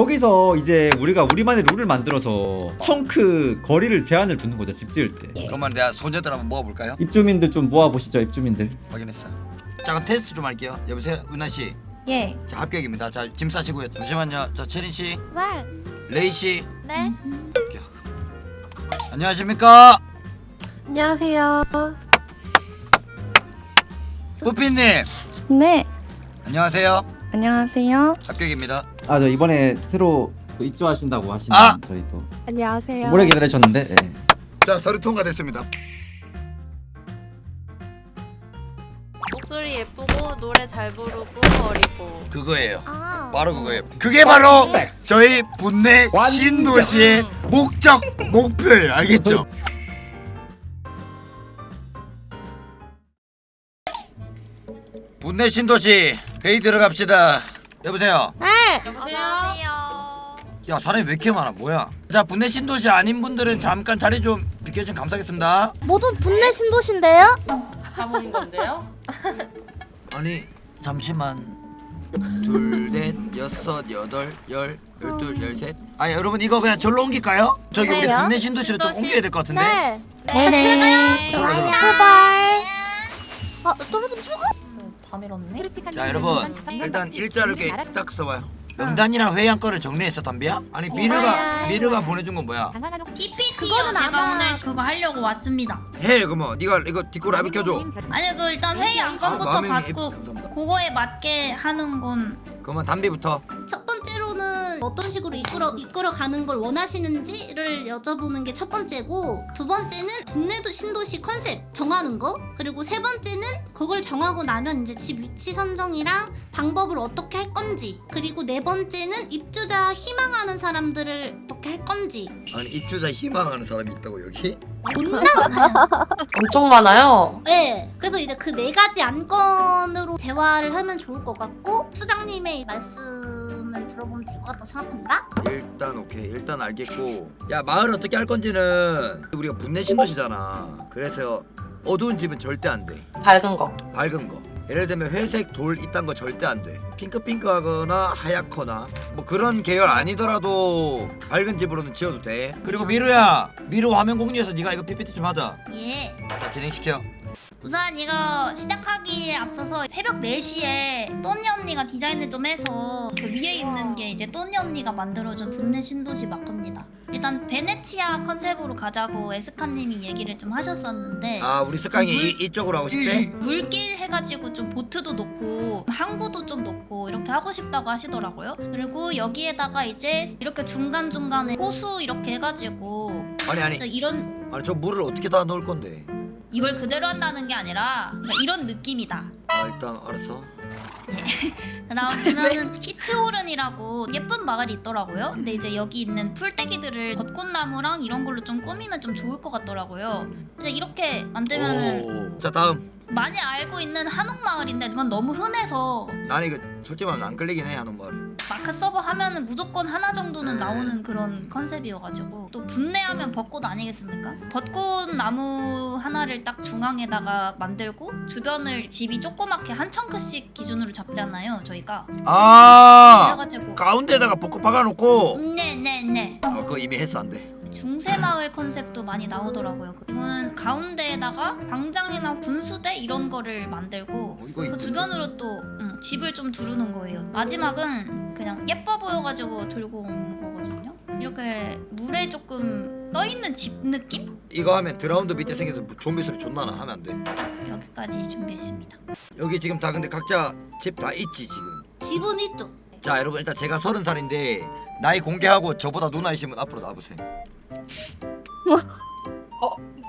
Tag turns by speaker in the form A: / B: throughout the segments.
A: 여기서 이제 우리가 우리만의 룰을 만들어서 청크 거리를 제한을 두는 거죠 집 지을 때
B: 그러면 내가 소녀들 한번 모아볼까요?
A: 입주민들 좀 모아보시죠 입주민들
B: 확인했어. 자 그럼 테스트 좀 할게요. 여보세요 은하 씨.
C: 예.
B: 자 합격입니다. 자 짐 싸시고요. 잠시만요. 자 채린 씨,
D: 네.
B: 레이 씨.
D: 네.
B: 합격. 안녕하십니까?
D: 안녕하세요.
B: 뿌피님.
C: 네.
B: 안녕하세요.
C: 안녕하세요.
B: 합격입니다.
A: 아 저 이번에 새로 또 입주하신다고 하시는
B: 아!
A: 저희 또
D: 안녕하세요.
A: 오래 기다리셨는데 예.
B: 자 서류 통과됐습니다.
E: 목소리 예쁘고 노래 잘 부르고 어리고
B: 그거예요.
D: 아.
B: 바로 그거예요. 그게 바로 저희 분내 신도시의 목적 목표예요. 알겠죠? 분내 신도시 회의 들어갑시다. 여보세요.
D: 네.
B: 야 사람이 왜 이렇게 많아? 뭐야? 자 분내 신도시 아닌 분들은 잠깐 자리 좀 비켜주면 감사하겠습니다.
D: 모두 분내 신도시인데요?
F: 다 모인 건데요?
B: 아니 잠시만. 둘, 넷, 여섯, 여덟, 열, 열둘, 열셋. 아 여러분 이거 그냥 절로 옮길까요? 저기 우리? 분내 신도시로 좀
E: 신도시.
B: 옮겨야 될 것 같은데.
D: 네.
E: 네.
B: 들어가, 들어가.
D: 출발. 아, 너무 좀 죽어.
C: 다 밀었네.
B: 자 여러분 일단 일자를 이렇게 딱 써봐요 명단이랑 회의한 거를 정리했어 담비야? 아니 미르가 미르가 보내준 건 뭐야?
G: PPT요.
D: 그거는
G: 제가
D: 아마-
G: 오늘 그거 하려고 왔습니다.
B: 해 그거 뭐 네가 이거 뒷고 라이브 켜줘
G: 아니 그 일단 회의 안건부터
B: 아,
G: 받고
B: 감사합니다.
G: 그거에 맞게 하는 건
B: 그러면 담비부터
H: 첫 번째로는 어떤 식으로 이끌어 이끌어 가는 걸 원하시는지를 여쭤보는 게 첫 번째고 두 번째는 분내도 신도시 컨셉 정하는 거 그리고 세 번째는 그걸 정하고 나면 이제 집 위치 선정이랑 방법을 어떻게 할 건지 그리고 네 번째는 입주자 희망하는 사람들을 어떻게 할 건지
B: 아니 입주자 희망하는 사람이 있다고 여기?
H: 존나 많아요.
F: 엄청 많아요.
H: 네, 그래서 이제 그 네 가지 안건으로 대화를 하면 좋을 것 같고 수장님의 말씀을 들어보면 될 것 같다고 생각합니다.
B: 일단 오케이 일단 알겠고 야 마을 어떻게 할 건지는 우리가 분내 신도시잖아 그래서 어두운 집은 절대 안돼
F: 밝은 거.
B: 밝은 거 예를 들면 회색 돌 이딴 거 절대 안 돼. 핑크핑크하거나 하얗거나. 뭐 그런 계열 아니더라도 밝은 집으로는 지어도 돼. 그리고 미루야 미루 화면 공유해서 네가 이거 PPT 좀 하자.
G: 예.
B: 자 진행시켜
G: 우선 이거 시작하기에 앞서서 새벽 4시에 또니 언니가 디자인을 좀 해서 그 위에 있는 게 이제 또니 언니가 만들어준 분내 신도시 마크입니다. 일단 베네치아 컨셉으로 가자고 에스카님이 얘기를 좀 하셨었는데
B: 아 우리 스강이 이, 이쪽으로 하고 싶대?
G: 음, 물길 해가지고 좀 보트도 놓고 항구도 좀 놓고 이렇게 하고 싶다고 하시더라고요. 그리고 여기에다가 이제 이렇게 중간 중간에 호수 이렇게 해가지고
B: 아니 아니
G: 이런
B: 아니 저 물을 어떻게 다 넣을 건데
G: 이걸 그대로 한다는 게 아니라 그러니까 이런 느낌이다.
B: 아 일단 알았어
G: 그다음 보면은 히트호른이라고 예쁜 마을이 있더라고요. 근데 이제 여기 있는 풀떼기들을 벚꽃나무랑 이런 걸로 좀 꾸미면 좀 좋을 것 같더라고요. 근데 이렇게 만들면은
B: 오. 자 다음
G: 많이 알고 있는 한옥마을인데 이건 너무 흔해서.
B: 나는 이거 솔직히 말하면 안 끌리긴 해 말이
G: 마크 서버 하면은 무조건 하나 정도는 나오는 그런 컨셉이어가지고. 또 분내하면 벚꽃 아니겠습니까? 벚꽃 나무 하나를 딱 중앙에다가 만들고 주변을 집이 조그맣게 한 청크씩 기준으로 잡잖아요 저희가.
B: 아!
G: 그래가지고.
B: 가운데다가 벚꽃 박아놓고?
G: 네네네.
B: 어 그거 이미 했어 안돼
G: 중세 마을 컨셉도 많이 나오더라고요 이거는 가운데에다가 광장이나 분수대 이런 거를 만들고
B: 어, 이거
G: 그? 주변으로 또 음, 집을 좀 두르는 거예요. 마지막은 그냥 예뻐 보여가지고 들고 온 거거든요. 이렇게 물에 조금 떠 있는 집 느낌?
B: 이거 하면 드라운드 밑에 생겨서 좀비 소리 존나 나 하면 안 돼
G: 여기까지 준비했습니다.
B: 여기 지금 다 근데 각자 집 다 있지 지금
H: 집은 있죠.
B: 자 여러분 일단 제가 서른 살인데 나이 공개하고 저보다 누나이시면 앞으로 나와보세요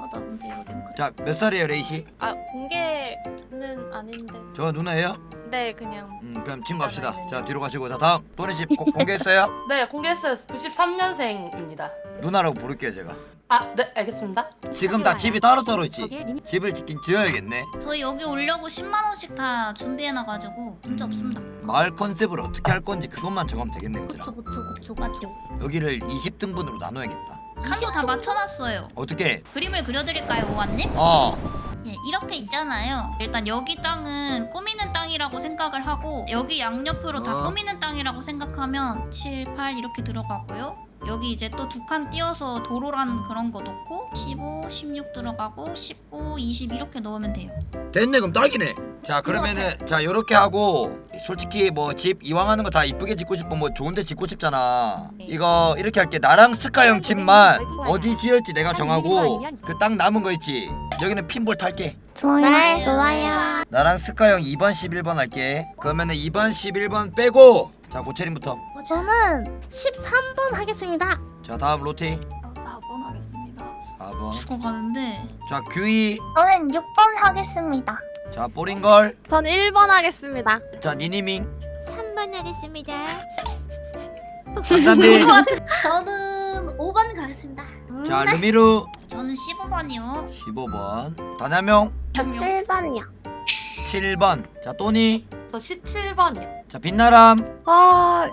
G: 맞아, 근데 이거 좀 그래.
B: 자 몇 살이에요 레이씨?
E: 아 공개는 아닌데
B: 저 누나예요?
E: 네 그냥
B: 음 그럼 친구 합시다 자 뒤로 가시고 자 다음 또니씨 공개했어요?
F: 네, 공개했어요. 93년생입니다.
B: 누나라고 부를게요 제가
F: 아, 네, 알겠습니다.
B: 지금 다 집이 따로따로 있지 집을 짓긴 지어야겠네
G: 저희 여기 오려고 10만 원씩 다 준비해놔가지고 문제 없습니다.
B: 마을 컨셉을 어떻게 할 건지 그것만 정하면 되겠네 얘들아.
H: 그쵸 그쵸 그쵸 맞죠.
B: 여기를 20등분으로 나눠야겠다
G: 칸도 다 맞춰놨어요.
B: 어떻게
G: 그림을 그려드릴까요, 오아님?
B: 어
G: 예, 이렇게 있잖아요. 일단 여기 땅은 꾸미는 땅이라고 생각을 하고 여기 양옆으로 다
B: 어.
G: 꾸미는 땅이라고 생각하면 7, 8 이렇게 들어가고요. 여기 이제 또 두 칸 띄어서 도로란 그런 거 넣고 15, 16 들어가고 19, 20 이렇게 넣으면 돼요.
B: 됐네 그럼 딱이네. 자 그러면은 자 요렇게 하고 솔직히 뭐 집 이왕 하는 거 다 이쁘게 짓고 싶고 뭐 좋은데 짓고 싶잖아. 이거 이렇게 할게. 나랑 스카 형 집만 어디 지을지 내가 정하고 그땅 남은 거 있지? 여기는 핀볼 탈게.
C: 좋아요.
D: 네, 좋아요.
B: 나랑 스카 형 2번 11번 할게. 그러면은 2번 11번 빼고 자 고채림부터
D: 저는 13번 하겠습니다.
B: 자 다음 로티
C: 4번 하겠습니다.
B: 4번
G: 죽어가는데
B: 자 규희
D: 저는 6번 하겠습니다.
B: 자 뽀링걸
D: 전 1번 하겠습니다.
B: 자 니니밍
D: 3번 하겠습니다.
B: 박담비
H: 저는 5번 가겠습니다.
B: 자 르미루
G: 저는 15번이요.
B: 15번 단야명
D: 7번이요.
B: 7번 자 또니
F: 저 17번이요.
B: 자 빛나람
C: 아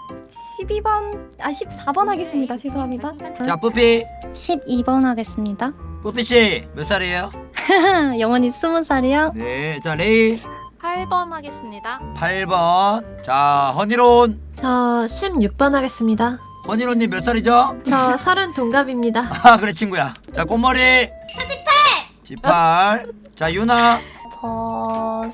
C: 12번 아 14번 하겠습니다. 죄송합니다.
B: 자 뿌피
C: 12번 하겠습니다.
B: 뿌피 씨 몇 살이에요?
C: 영원히 20살이요.
B: 네, 자 레이
E: 8번 하겠습니다.
B: 8번. 자 허니론
I: 저 16번 하겠습니다.
B: 허니론님 몇 살이죠?
I: 저 서른 동갑입니다.
B: 아 그래 친구야. 자 꽃머리 18. 18. 자 유나.
D: 저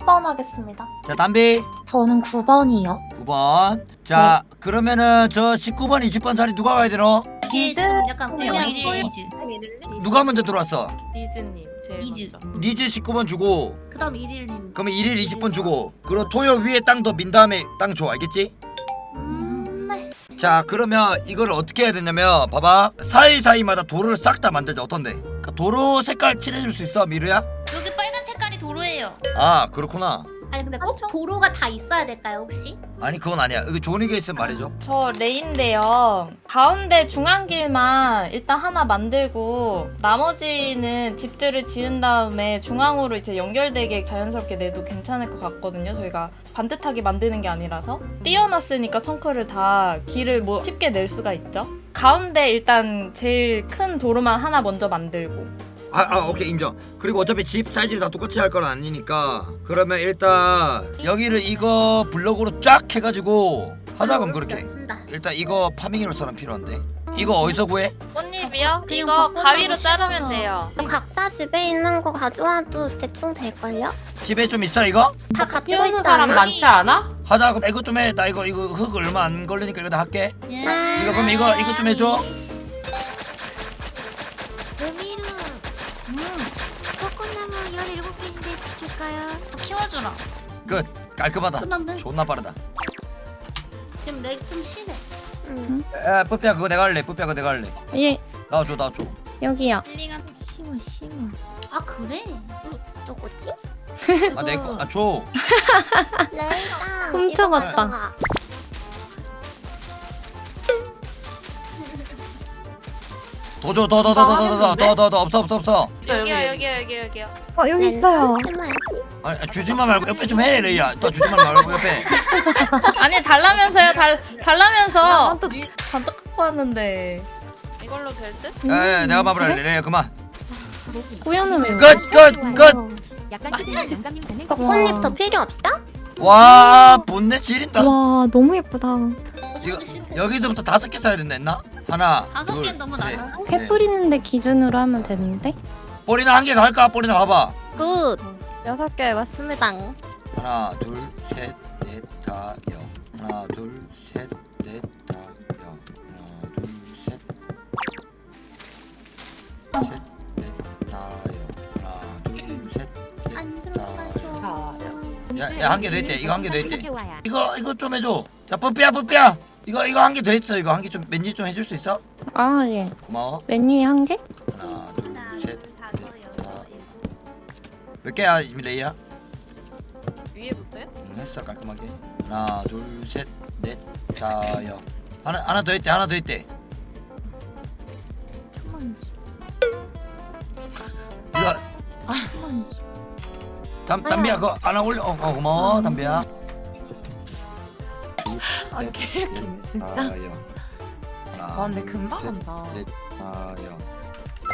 D: 10번 하겠습니다.
B: 자 담비
D: 저는 9번이요.
B: 9번. 자 그러면은 저 19번 20번 자리 누가 가야 되노?
G: 이게 지금 약간 1, 2즈.
B: 누가 먼저 들어왔어?
E: 리즈님 제일
G: 이즈.
E: 먼저.
B: 니즈 19번 주고
H: 그다음 1일님.
B: 그러면 1일 20번 주고 그리고 토요 위에 땅 더 민 다음에 땅 줘 알겠지?
H: 음, 네.
B: 자 그러면 이걸 어떻게 해야 되냐면 봐봐 사이사이마다 도로를 싹 다 만들자 어떤데? 그러니까 도로 색깔 칠해줄 수 있어 미르야?
G: 여기 빨간 색깔이 도로예요.
B: 아 그렇구나
H: 아니 근데 꼭 도로가 다 있어야 될까요 혹시?
B: 아니 그건 아니야 여기 좋은 의견 있으면 말해줘
J: 저 레인데요. 가운데 중앙길만 일단 하나 만들고 나머지는 집들을 지은 다음에 중앙으로 이제 연결되게 자연스럽게 내도 괜찮을 것 같거든요. 저희가 반듯하게 만드는 게 아니라서 띄어놨으니까 청크를 다 길을 뭐 쉽게 낼 수가 있죠. 가운데 일단 제일 큰 도로만 하나 먼저 만들고
B: 아, 아 오케이 인정 그리고 어차피 집 사이즈를 다 똑같이 할 건 아니니까 그러면 일단 여기를 이거 블럭으로 쫙 해가지고 하자 그럼 그렇게. 일단 이거 파밍해놓을 사람 필요한데 이거 어디서 구해?
E: 꽃잎이요?
G: 그냥
E: 이거 가위로. 자르면 돼요.
D: 그럼 각자 집에 있는 거 가져와도 대충 될걸요?
B: 집에 좀 있어 이거?
D: 다 가지고
F: 키우는 사람? 많지 않아?
B: 하자 그럼 이거 좀 해 나 이거 이거 흙 얼마 안 걸리니까 이거 다 할게
G: 예.
B: 이거 그럼 이거 이거 좀 해줘
G: 키워주라.
B: 끝 깔끔하다
H: 끝났네.
B: 존나 빠르다
H: 지금 내좀 심해.
B: 야 뿌삐야 그거 내가 할래 뿌삐야 그거 내가 할래
C: 예
B: 나줘 나줘
C: 여기요.
G: 힐링한
H: 심어 심어. 아 그래?
D: 누구지?
B: 아 내거 아 줘.
D: 레이다
C: 훔쳐갔다.
B: 더 줘, 더, 더, 더, 더, 더, 더, 더, 더, 더, 없어, 없어, 없어.
E: 여기요 여기요 여기요 여기요.
C: 어 여기 있어요.
B: 아, 아, 주지만 말고 옆에 좀 해, 레이야. 또 주지만 말고 옆에.
J: 아니 달라면서요 달 달라면서
C: 또
J: 잔뜩 갖고 왔는데
E: 이걸로 될 듯?
C: 음,
B: 에, 내가 밥을 할래, 레이야, 그만.
C: 꾸연은 왜?
B: 끝, 끝, 끝.
D: 벚꽃잎도 필요 없어?
B: 와, 본네 지린다.
C: 와 너무 예쁘다.
B: 이거 여기서부터 다섯 개 써야 된다 했나? 하나,
G: 다섯
B: 둘,
G: 개는 너무
B: 셋.
C: 해 뿌리는데 기준으로 하면 되는데?
B: 뽀리나 한 개 갈까? 뽀리나 봐봐.
D: 굿 여섯 개 맞습니다
B: 하나, 둘, 셋, 넷, 다, 여. 하나, 둘, 셋, 넷, 다, 여. 하나, 둘, 셋. 셋, 넷, 다, 여. 하나, 둘, 셋,
H: 안
B: 넷, 다, 여.
H: 들어가죠.
B: 야, 야, 한 개 더 있대. 이거 한 개 더 있대. 이거, 이거 좀 해줘. 자, 뽀삐야, 뽀삐야. 이거, 이거 한 개 더 있어. 이거 한 개 좀, 맨지 좀 해줄 수 있어?
C: 아 예.
B: 고마워.
C: 메뉴에 한 개?
B: 하나, 둘, 셋. 몇 개야, 이미 레이야?
E: 위에부터요?
B: 응, 했어, 깔끔하게. 하나, 둘, 셋, 넷, 다, 여. 하나, 하나 더 있대. 하나 더 있대. 이거. 담, 담비야, 그거 하나 올려. 어, 어 고마워, 담비야.
F: 아, 개웃기네, 진짜.
B: 여. 하나,
F: 아 근데
B: 둘,
F: 금방
B: 셋,
F: 한다.
B: 넷, 다, 여.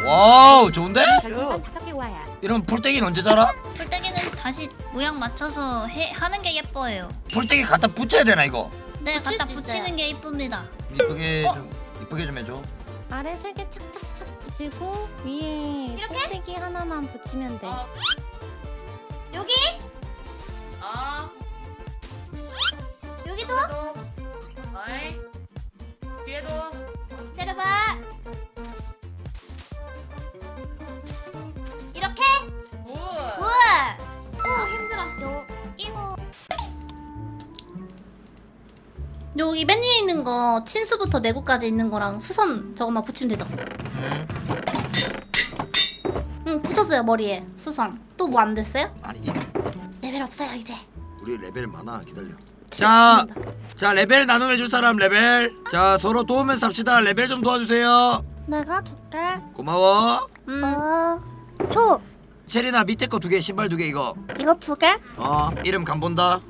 B: 와우 좋은데?
C: 별풍선 5개 우아야.
B: 이런 풀떼기는 언제 자라?
G: 풀떼기는 다시 모양 맞춰서 해, 하는 게 예뻐요.
B: 풀떼기 갖다 붙여야 되나 이거?
G: 네,
H: 붙일
G: 갖다
H: 수
G: 붙이는
H: 있어요.
G: 게 이쁩니다.
B: 이쁘게
G: 어?
B: 좀 이쁘게 좀 해줘
D: 아래 세 개 착착착 붙이고 위에
G: 이렇게?
D: 꼭대기 하나만 붙이면 돼.
G: 여기?
F: 아,
G: 여기도?
F: 또. 어이. 뒤에도.
H: 여기 맨 위에 있는 거 친수부터 내구까지 있는 거랑 수선 저것만 붙이면 되죠?
B: 음.
H: 응 붙였어요 머리에 수선 또 뭐 안 됐어요?
B: 아니 이-
H: 레벨 없어요 이제
B: 우리 레벨 많아 기다려 자, 자 레벨 나눔해 줄 사람 레벨 자 서로 도우면서 합시다 레벨 좀 도와주세요
D: 내가 줄게.
B: 고마워
H: 음.
D: 어, 줘.
B: 체리나 밑에 거 두 개 신발 두 개 이거
D: 이거 두 개?
B: 어 이름 간 본다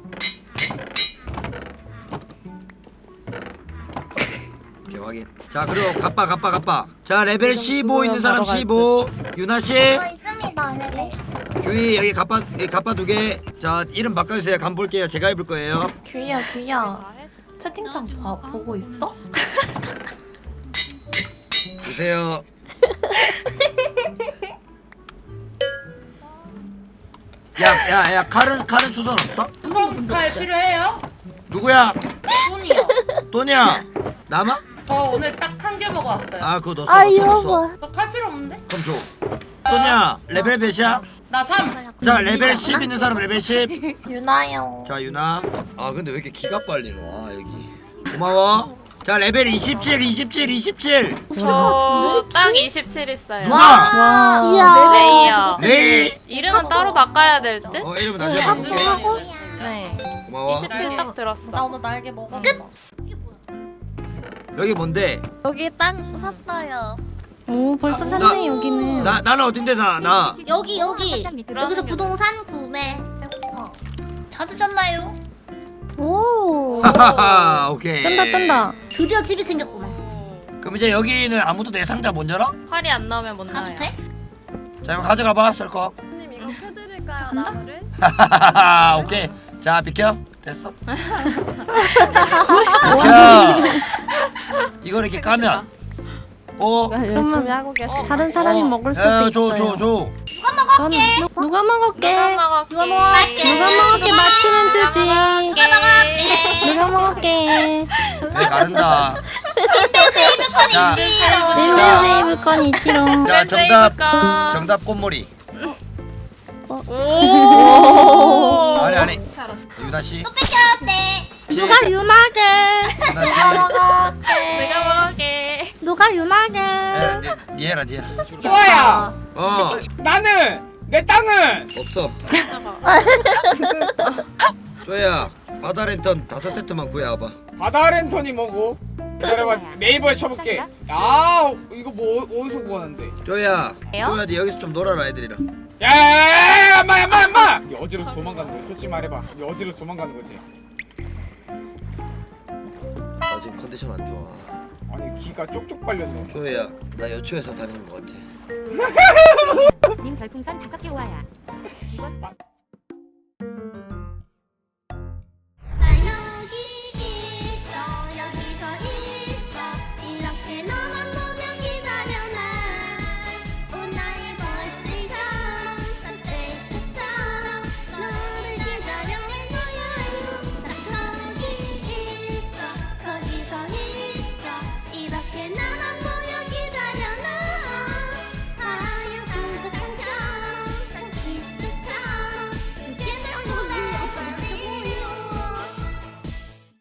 B: 확인 자 그리고 갑바 갑바 갑바 자 레벨 15 있는 사람 15 유나씨
G: 있습니다, 네.
B: 규희 여기 갑바 여기 갑바 두개자 이름 바꿔주세요 간 볼게요 제가 입을 거예요
J: 규희야 규희야
E: 다 했어.
J: 채팅창 봐, 보고 있어?
B: 주세요 야야야 칼은 칼은 수선 없어?
F: 칼 필요해요?
B: 누구야?
F: 손이요.
B: 또냐? 남아?
F: 저 오늘 딱 한 개 먹어 왔어요.
B: 아 그거 넣었어
D: 아,
B: 넣었어,
D: 이거
B: 넣었어.
D: 뭐.
F: 저칼 필요 없는데?
B: 그럼 줘 또냐 레벨 몇이야?
F: 나 3.
B: 자 레벨 10 있는 사람 레벨 10.
J: 유나요
B: 자 유나. 아 근데 왜 이렇게 기가 빨리 나와 여기. 고마워. 자 레벨 27 27 27.
E: 저딱 27 있어요.
B: 누가?
J: 와
D: 이야.
E: 레이요.
B: 레이.
E: 이름은 따로 바꿔야 될 듯?
B: 어 이름은 나중에 바꿀게.
D: 하고
E: 네.
B: 고마워.
E: 27 딱 들었어.
J: 오늘 날개 먹었어
B: 여기 뭔데?
D: 여기 땅 샀어요.
C: 오 벌써
B: 나-
C: 샀네 여기는.
B: 나 나는 어딘데 나 나.
H: 여기 여기 여기서 부동산 구매
G: 찾으셨나요?
D: 오.
B: 하하하 오케이.
C: 뜬다 뜬다.
H: 드디어 집이 생겼구만
B: 그럼 이제 여기는 아무도 내 상자 못 열어?
E: 활이 안 나오면 못
G: 가도
E: 나요.
G: 돼?
B: 자 이거 가져가 봐 셀거.
C: 님 이거 펴드릴까요 나무를?
B: 하하하 오케이. 자 비켜. 됐어. 비켜. 이걸 이렇게 까면. 어.
C: 열심히 하고 계세요. 다른 사람이
B: 어.
C: 먹을 수도
B: 야, 줘,
C: 있어요.
B: 줘, 줘.
C: 저는 누가 먹을게?
E: 누가 먹을게?
H: 누가 먹을게?
C: 누가 먹을게 맞추면 주지.
E: 누가 먹을게?
C: 누가 먹을게?
B: 그래 가른다. 자,
C: 릴레이 물건 이치롱.
B: 자 정답. 정답 꽃머리.
E: 오.
B: 아니 아니. 유나 씨.
G: 네.
D: 누가? 유나
B: 니, 니 해라 니 해라.
K: 좋아야.
B: 어
K: 나는 내 땅은
B: 없어. 쪼야 바다 랜턴 다섯 세트만 구해와봐.
K: 바다 랜턴이 뭐고? 기다려봐 네이버에 쳐볼게. 아 이거 뭐 어- 어디서 구하는데?
B: 쪼야
E: 왜요?
B: 쪼야 니 여기서 좀 놀아라 애들이랑.
K: 야야야야 엄마 엄마 엄마! 니 어디로서 도망가는 거야? 솔직히 말해봐. 니 어디로서 도망가는 거지?
B: 나 지금 컨디션 안 좋아.
K: 아니 기가 쪽쪽 빨렸네.
B: 쪼야 나 여초에서 다니는 것 같아.
C: 님 별풍선 5개 우아야. 이거